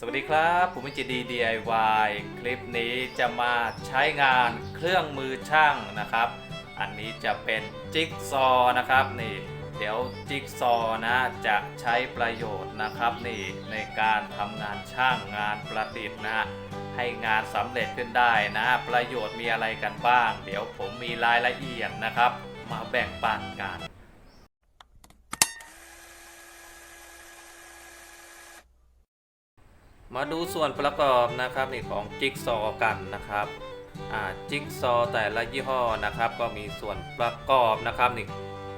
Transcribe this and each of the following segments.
สวัสดีครับผมวิจิตดี DIY คลิปนี้จะมาใช้งานเครื่องมือช่างนะครับ อันนี้จะเป็นจิ๊กซอว์นะครับนี่ เดี๋ยวจิ๊กซอว์นะจะใช้ประโยชน์นะครับนี่ในการทำงานช่างงานประดิษฐ์นะให้งานสำเร็จขึ้นได้นะ ประโยชน์มีอะไรกันบ้าง เดี๋ยวผมมีรายละเอียดนะครับ มาแบ่งปันกัน มาดูส่วนประกอบนะครับนี่ของจิ๊กซอว์กันนะครับอ่าจิ๊กซอว์แต่ละยี่ห้อนะครับ ก็มีส่วนประกอบนะครับนี่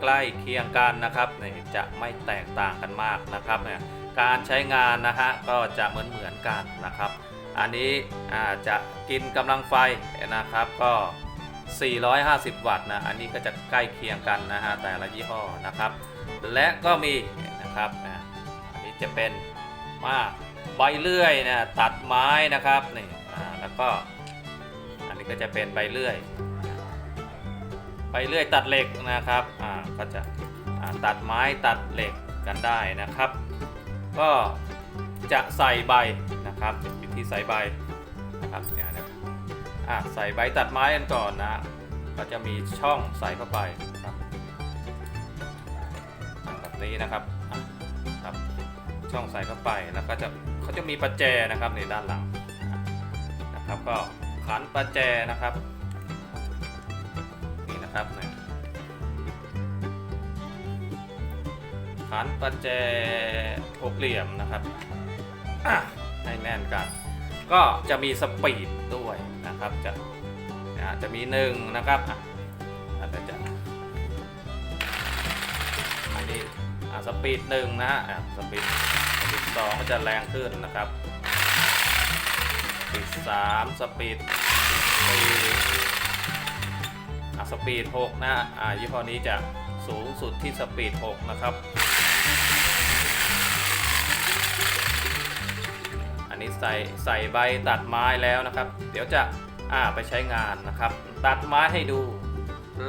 ใกล้เคียงกันนะครับนี่จะไม่แตกต่างกันมากนะครับเนี่ยการใช้งานนะฮะก็จะเหมือนเหมือนกันนะครับ อันนี้อ่าจะกินกำลังไฟนะครับก็ 450 วัตต์นะอันนี้ก็จะใกล้เคียงกันนะฮะแต่ละยี่ห้อนะครับ และก็มีนะครับอ่าอันนี้จะเป็นมา ใบเลื่อยนะตัดไม้นะครับนี่แล้วก็อันนี้ก็จะเป็นใบเลื่อย ใบเลื่อยตัดเหล็กนะครับอ่าก็จะตัดไม้ตัดเหล็กกันได้นะครับ ก็จะใส่ใบนะครับวิธีใส่ใบนะครับเนี่ยนะอ่าใส่ใบตัดไม้กันก่อนนะ ก็จะมีช่องใส่เข้าไปนะครับแบบนี้นะครับครับช่องใส่เข้าไปแล้วก็จะ เขาจะมีประแจนะครับในด้านหลังนะครับก็ขันประแจนะครับนี่นะครับขันประแจหกเหลี่ยมนะครับให้แน่นกัน ก็จะมีสปีดด้วยนะครับจะนะจะมีหนึ่งนะครับอะอาจจะอันนี้อะสปีดหนึ่งนะฮะอะสปีด สองก็จะแรงขึ้นนะครับปีดสามสปีดสี่อะสปีดหกนะอ่ายี่ห้อนี้จะสูงสุดที่สปีดหกนะครับ อันนี้ใส่ใส่ใบตัดไม้แล้วนะครับ เดี๋ยวจะอ่าไปใช้งานนะครับ ตัดไม้ให้ดู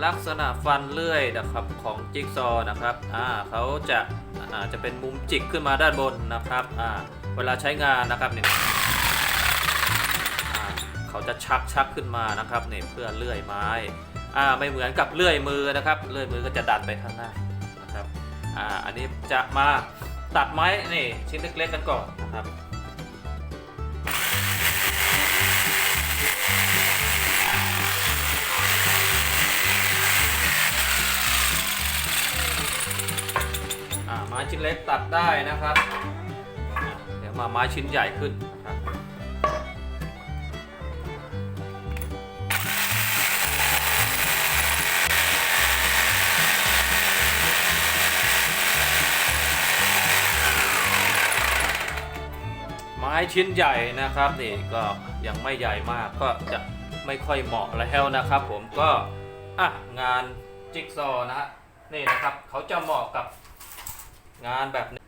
ลักษณะฟันเลื่อยนะครับของจิ๊กซอว์นะครับอ่าเขาจะอ่าจะเป็นมุมจิกขึ้นมาด้านบนนะครับอ่าเวลาใช้งานนะครับเนี่ยอ่าเขาจะชักชักขึ้นมานะครับเนี่ยเพื่อเลื่อยไม้อ่าไม่เหมือนกับเลื่อยมือนะครับ เลื่อยมือก็จะดันไปข้างหน้านะครับอ่าอันนี้จะมาตัดไม้นี่ชิ้นเล็กๆกันก่อนนะครับ เล็กตัดได้นะครับ เดี๋ยวมาไม้ชิ้นใหญ่ขึ้นนะครับไม้ชิ้นใหญ่นะครับนี่ก็ยังไม่ใหญ่มากก็จะไม่ค่อยเหมาะแล้วนะครับ ผมก็อะงานจิ๊กซอว์นะฮะนี่นะครับ เขาจะเหมาะกับ งานแบบนี้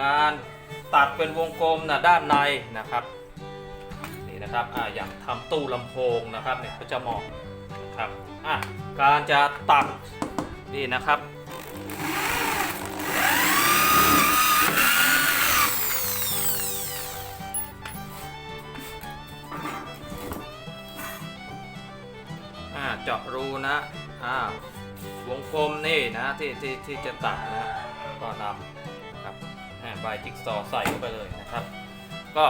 งานตัดเป็นวงกลมนะด้านในนะครับนี่นะครับอ่าอย่างทำตู้ลำโพงนะครับเนี่ยก็จะเหมาะนะครับอะการจะตัดนี่นะครับอ่าเจาะรูนะอ่าวงกลมนี่นะที่ที่ที่จะตัดนะ ก็นำนะครับใบจิ๊กซอใส่เข้าไปเลยนะครับ ก็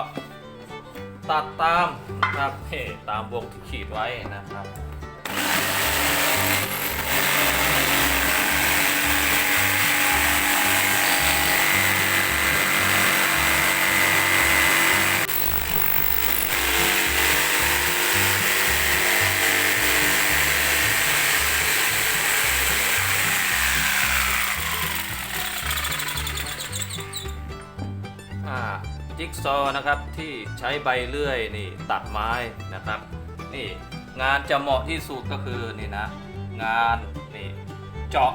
ตัดตามนะครับเฮตามวงที่ขีดไว้นะครับ จิ๊กซอว์นะครับที่ใช้ใบเลื่อยนี่ตัดไม้นะครับนี่งานจะเหมาะที่สุดก็คือนี่นะงานนี่เจาะ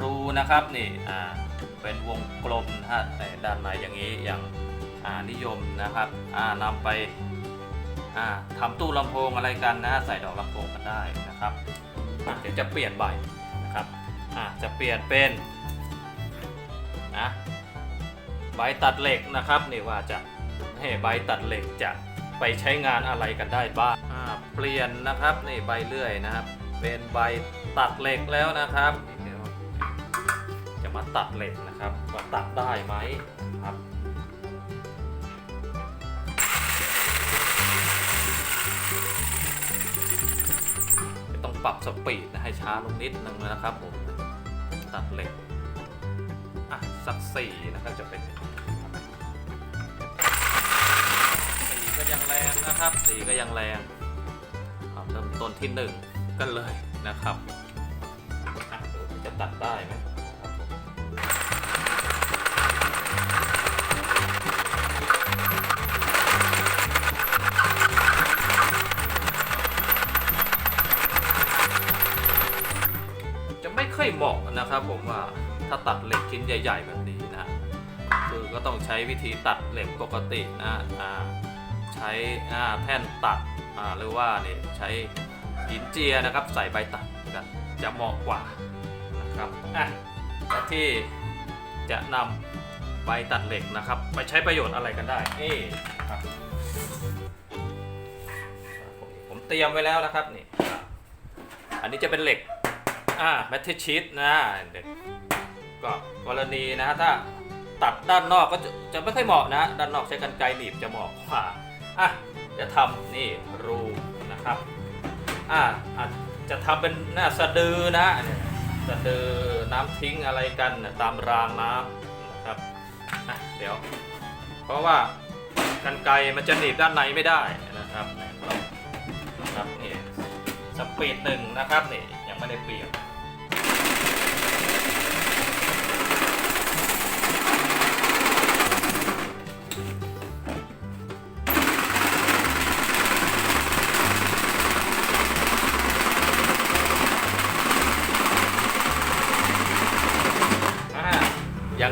รูนะครับนี่อ่าเป็นวงกลมนะฮะในด้านในอย่างนี้อย่างอ่านิยมนะครับอ่านำไปอ่าทำตู้ลำโพงอะไรกันนะใส่ดอกลำโพงกันได้นะครับเดี๋ยวจะเปลี่ยนใบนะครับอ่าจะเปลี่ยนเป็นนะ ใบตัดเหล็กนะครับนี่ว่าจะให้ใบตัดเหล็กจะไปใช้งานอะไรกันได้บ้างเปลี่ยนนะครับนี่ใบเลื่อยนะครับ เป็นใบตัดเหล็กแล้วนะครับเดี๋ยวจะมาตัดเหล็กนะครับว่าตัดได้ไหมครับต้องปรับสปีดให้ช้าลงนิดนึงนะครับผมตัดเหล็กอะสักสี่นะครับจะเป็น ยังแรงนะครับ สีก็ยังแรงเอาเริ่มต้นที่หนึ่งกันเลยนะครับจะตัดได้ไหมจะไม่ค่อยเหมาะนะครับผมว่าถ้าตัดเหล็กชิ้นใหญ่ ๆ แบบนี้นะ คือก็ต้องใช้วิธีตัดเหล็กปกตินะอ่า ช้แท่นตัดหรือว่าเนี่ยใช้หินเจียนะครับใส่ใบตัดกันจะเหมาะกว่านะครับอะและที่จะนำใบตัดเหล็กนะครับ ไปใช้ประโยชน์อะไรกันได้นี่ครับผมผมเตรียมไว้แล้วนะครับนี่อันนี้จะเป็นเหล็กอ่าแมทเทชีตนะเด็กก็กรณีนะถ้าตัดด้านนอกก็จะจะไม่ค่อยเหมาะนะ ด้านนอกใช้กันไกรหนีบจะเหมาะกว่า อะจะทำนี่รูนะครับอะอะจะทำเป็นหน้าสะดือนะสะดือน้ำทิ้งอะไรกันนะตามรางน้ำนะครับอะเดี๋ยว เพราะว่ากันไกมันจะหนีบด้านในไม่ได้นะครับนะครับนี่สปีดหนึ่งนะครับนี่ยังไม่ได้เปลี่ยน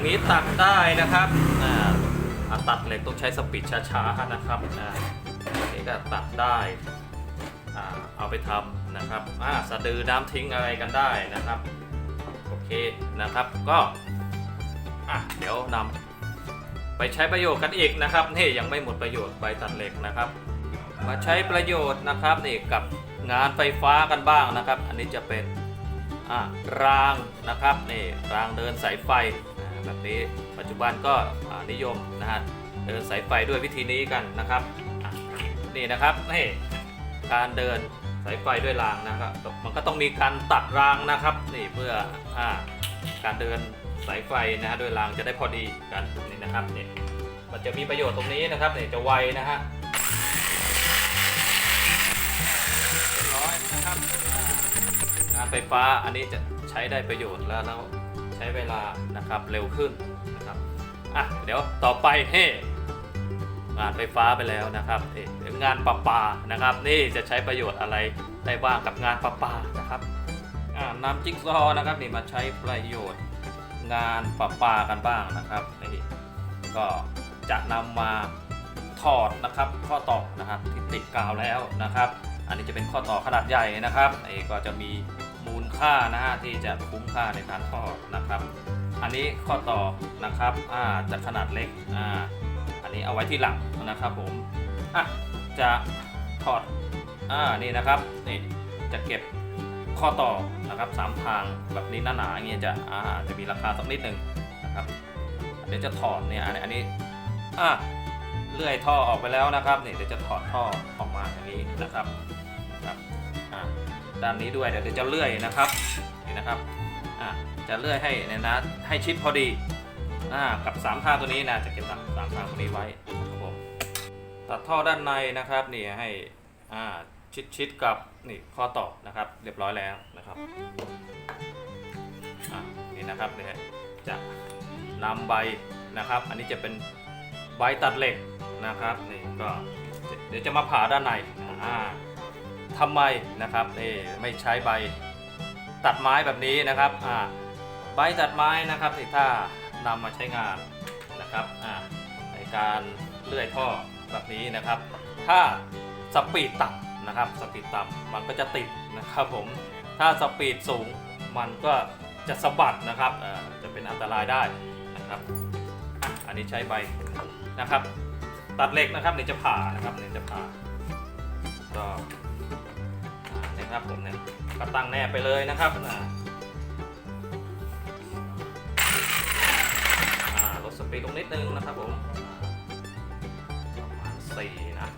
อย่างนี้ตัดได้นะครับอ่าอ่าตัดเหล็กต้องใช้สปีดช้าๆนะครับอ่าอันนี้ก็ตัดได้อ่าเอาไปทำนะครับอ่าสะดือน้ำทิ้งอะไรกันได้นะครับโอเคนะครับก็อะเดี๋ยวนำไปใช้ประโยชน์กันอีกนะครับนี่ยังไม่หมดประโยชน์ใบตัดเหล็กนะครับ มาใช้ประโยชน์นะครับนี่กับงานไฟฟ้ากันบ้างนะครับ อันนี้จะเป็นอ่ารางนะครับนี่รางเดินสายไฟ แบบนี้ ปัจจุบันก็นิยมนะฮะเดินสายไฟด้วยวิธีนี้กันนะครับนี่นะครับนี่การเดินสายไฟด้วยรางนะครับ มันก็ต้องมีการตัดรางนะครับ นี่เพื่ออการเดินสายไฟนะฮะด้วยรางจะได้พอดีกันนี่นะครับนี่มันจะมีประโยชน์ตรงนี้นะครับนี่จะไวนะฮะร้อยนะครับงานไฟฟ้าอันนี้จะใช้ได้ประโยชน์แล้วแล้ว ช้เวลานะครับเร็วขึ้นนะครับอะเดี๋ยวต่อไปเฮ้งานไฟฟ้าไปแล้วนะครับเอ๊งานประปานะครับ นี่จะใช้ประโยชน์อะไรได้บ้างกับงานประปานะครับอ่านำจิ๊กซอนะครับนี่มาใช้ประโยชน์งานประปากันบ้างนะครับนี่ก็จะนำมาถอดนะครับ ข้อต่อนะครับที่ติดกาวแล้วนะครับ อันนี้จะเป็นข้อต่อขนาดใหญ่นะครับไอ้ก็จะมี ค่านะฮะที่จะคุ้มค่าในการทอดนะครับ อันนี้ข้อต่อนะครับอ่าจะขนาดเล็กอ่าอันนี้เอาไว้ที่หลังนะครับผมอะจะถอดอ่านี่นะครับนี่จะเก็บข้อต่อนะครับสามทางแบบนี้หนาๆอย่างเงี้ยจะอ่าจะมีราคาสักนิดหนึ่งนะครับเดี๋ยวจะถอดเนี่ยอันนี้อันนี้อะเลื่อยท่อออกไปแล้วนะครับนี่เดี๋ยวจะถอดท่อออกมาอย่างนี้นะครับ ด้านนี้ด้วยเดี๋ยวจะเลื่อยนะครับนี่นะครับอ่าจะเลื่อยให้เนี่ยนะให้ชิดพอดีอ่ากับสามทางตัวนี้นะจะเก็บสามสามทางตัวนี้ไว้นะครับผมตัดท่อด้านในนะครับนี่ให้อ่าชิดชิดกับนี่ข้อต่อนะครับ เรียบร้อยแล้วนะครับอ่านี่นะครับเดี๋ยวจะนำใบนะครับ อันนี้จะเป็นใบตัดเหล็กนะครับนี่ก็เดี๋ยวจะมาผ่าด้านในอ่า ทำไมนะครับเออไม่ใช้ใบตัดไม้แบบนี้นะครับอ่าใบตัดไม้นะครับที่ถ้านำมาใช้งานนะครับอ่าในการเลื่อยท่อแบบนี้นะครับ ถ้าสปีดต่ำนะครับสปีดต่ำมันก็จะติดนะครับผมถ้าสปีดสูงมันก็จะสะบัดนะครับจะเป็นอันตรายได้นะครับอันนี้ใช้ใบนะครับ ตัดเหล็กนะครับเนี่ยจะผ่านะครับเนี่ยจะผ่าก็ นี่ยครับผมเนี่ยก็ตั้งแนบไปเลยนะครับอ่าลดสปีดลงนิดนึงนะครับผมประมาณสี่นะ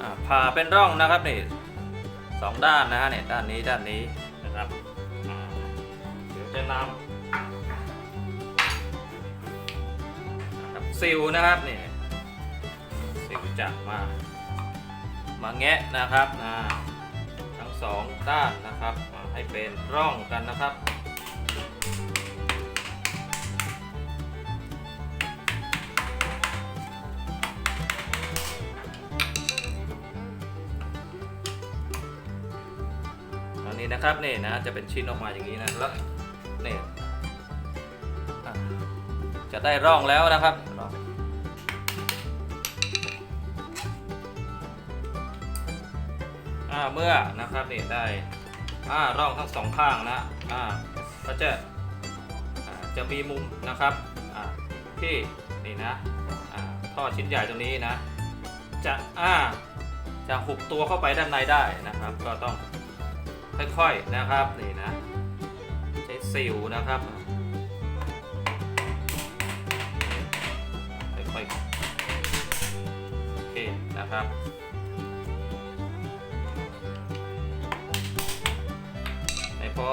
อ่าผ่าเป็นร่องนะครับนี่ สองด้านนะฮะเนี่ยด้านนี้ด้านนี้นะครับเดี๋ยวจะนำนะครับซิลนะครับเนี่ยซิลจะมา มาแงะนะครับนะทั้งสองด้านนะครับให้เป็นร่องกันนะครับ นะครับนี่นะจะเป็นชิ้นออกมาอย่างนี้นะแล้วนี่จะได้ร่องแล้วนะครับอ่าเมื่อนะครับนี่ได้อ่าร่องทั้งสองข้างนะอ่าก็จะจะมีมุมนะครับอ่าที่นี่นะอ่าท่อชิ้นใหญ่ตรงนี้นะจะอ่าจะหุบตัวเข้าไปด้านในได้นะครับ ก็ต้อง ค่อยๆนะครับนี่นะ ใช้สิวนะครับค่อยๆโอเคนะครับในพอ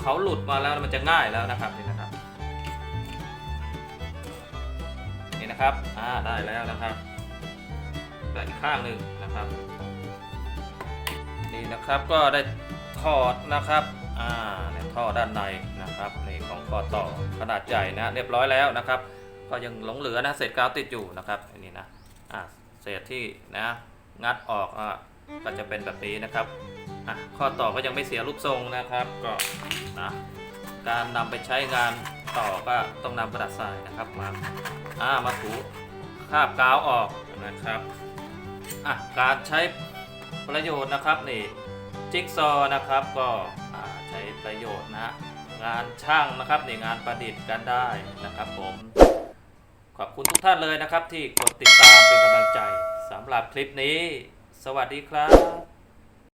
เขาหลุดมาแล้วมันจะง่ายแล้วนะครับนี่นะครับนี่นะครับอ่าได้แล้วนะครับแต่อีกข้างหนึ่งนะครับนี่นะครับก็ได้ ถอนะครับอ่าเนี่ยท่อด้านในนะครับนี่ของข้อต่อขนาดใหญ่นะเรียบร้อยแล้วนะครับ ก็ยังหลงเหลือนะเศษกาวติดอยู่นะครับอันนี้นะอ่าเศษที่นะงัดออกอะก็จะเป็นแบบนี้นะครับอะข้อต่อก็ยังไม่เสียรูปทรงนะครับก็นะการนำไปใช้งานต่อก็ต้องนำกระดาษทรายนะครับมาอ่ามาถูคาบกาวออกนะครับอะการใช้ประโยชน์นะครับนี่ จิ๊กซอว์นะครับก็ใช้ประโยชน์นะงานช่างนะครับในงานประดิษฐ์กันได้นะครับผม ขอบคุณทุกท่านเลยนะครับที่กดติดตามเป็นกำลังใจสำหรับคลิปนี้ สวัสดีครับ